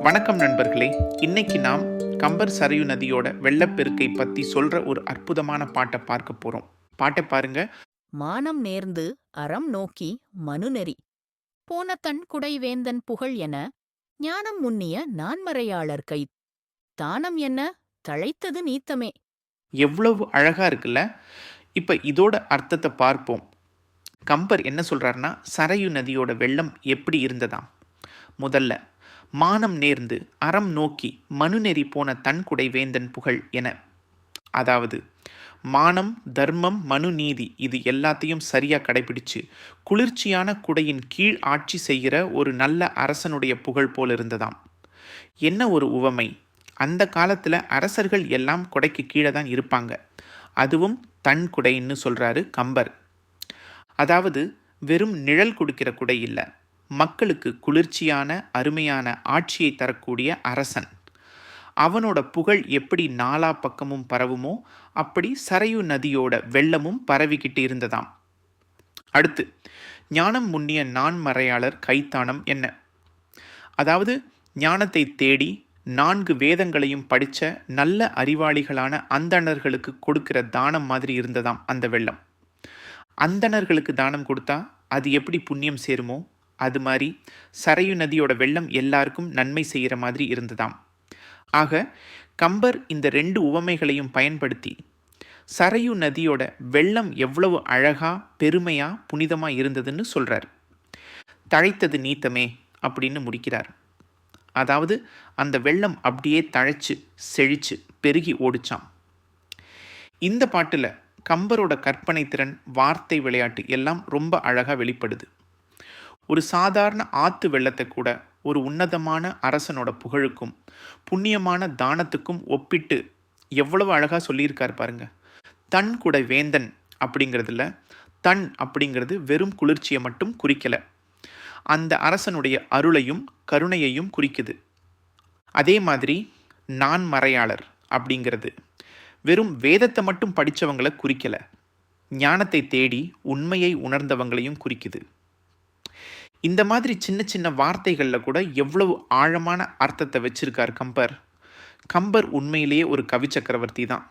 வணக்கம் நண்பர்களே. இன்னைக்கு நாம் கம்பர் சரையு நதியோட வெள்ளப்பெருக்கை பத்தி சொல்ற ஒரு அற்புதமான பாட்டை பார்க்க போறோம். பாட்டை பாருங்க. மானம் நேர்ந்து அறம் நோக்கி மனுநெறி போன தன் குடைவேந்தன் புகழ் என ஞானம் முன்னிய நான்மறையாளர் கை. தானம் என்ன? தழைத்தது நீத்தமே. எவ்வளவு அழகா இருக்குல்ல? இப்ப இதோட அர்த்தத்தை பார்ப்போம். கம்பர் என்ன சொல்றாருன்னா சரையு நதியோட வெள்ளம் எப்படி இருந்ததாம்? முதல்ல மானம் நேர்ந்து அறம் நோக்கி மனுநெறி போன தன்குடை வேந்தன் புகழ் என. அதாவது மானம் தர்மம் மனுநீதி இது எல்லாத்தையும் சரியாக கடைபிடிச்சு குளிர்ச்சியான குடையின் கீழ் ஆட்சி செய்கிற ஒரு நல்ல அரசனுடைய புகழ் போல் இருந்ததாம். என்ன ஒரு உவமை? அந்த காலத்தில் அரசர்கள் எல்லாம் குடைக்கு கீழே தான் இருப்பாங்க. அதுவும் தன் குடைன்னு சொல்கிறாரு கம்பர். அதாவது வெறும் நிழல் கொடுக்கிற குடை இல்லை. மக்களுக்கு குளிர்ச்சியான அருமையான ஆட்சியை தரக்கூடிய அரசன். அவனோட புகழ் எப்படி நாலா பக்கமும் பரவுமோ அப்படி சரையு நதியோட வெள்ளமும் பரவிக்கிட்டு இருந்ததாம். அடுத்து ஞானம் முன்னிய நான்மறையாளர் கைத்தானம் என்ன? அதாவது ஞானத்தை தேடி நான்கு வேதங்களையும் படித்த நல்ல அறிவாளிகளான அந்தணர்களுக்கு கொடுக்கிற தானம் மாதிரி இருந்ததாம் அந்த வெள்ளம். அந்தணர்களுக்கு தானம் கொடுத்தா அது எப்படி புண்ணியம் சேருமோ அது மாதிரி சரையு நதியோட வெள்ளம் எல்லாருக்கும் நன்மை செய்கிற மாதிரி இருந்ததாம். ஆக கம்பர் இந்த ரெண்டு உவமைகளையும் பயன்படுத்தி சரையு நதியோட வெள்ளம் எவ்வளவு அழகா பெருமையா புனிதமா இருந்ததுன்னு சொல்றார். தழைத்தது நீத்தமே அப்படின்னு முடிக்கிறார். அதாவது அந்த வெள்ளம் அப்படியே தழைச்சு செழிச்சு பெருகி ஓடிச்சாம். இந்த பாட்டில் கம்பரோட கற்பனை திறன் வார்த்தை விளையாட்டு எல்லாம் ரொம்ப அழகாக வெளிப்படுது. ஒரு சாதாரண ஆத்து வெள்ளத்தை கூட ஒரு உன்னதமான அரசனோட புகழுக்கும் புண்ணியமான தானத்துக்கும் ஒப்பிட்டு எவ்வளவு அழகாக சொல்லியிருக்கார் பாருங்க. தன் கூட வேந்தன் அப்படிங்கிறதுல தன் அப்படிங்கிறது வெறும் குளிர்ச்சியை மட்டும் குறிக்கலை. அந்த அரசனுடைய அருளையும் கருணையையும் குறிக்குது. அதே மாதிரி நான் மறையாளர் அப்படிங்கிறது வெறும் வேதத்தை மட்டும் படித்தவங்களை குறிக்கலை. ஞானத்தை தேடி உண்மையை உணர்ந்தவங்களையும் குறிக்குது. இந்த மாதிரி சின்ன சின்ன வார்த்தைகளில் கூட எவ்வளவு ஆழமான அர்த்தத்தை வச்சுருக்கார் கம்பர். கம்பர் உண்மையிலேயே ஒரு கவி சக்கரவர்த்தி தான்.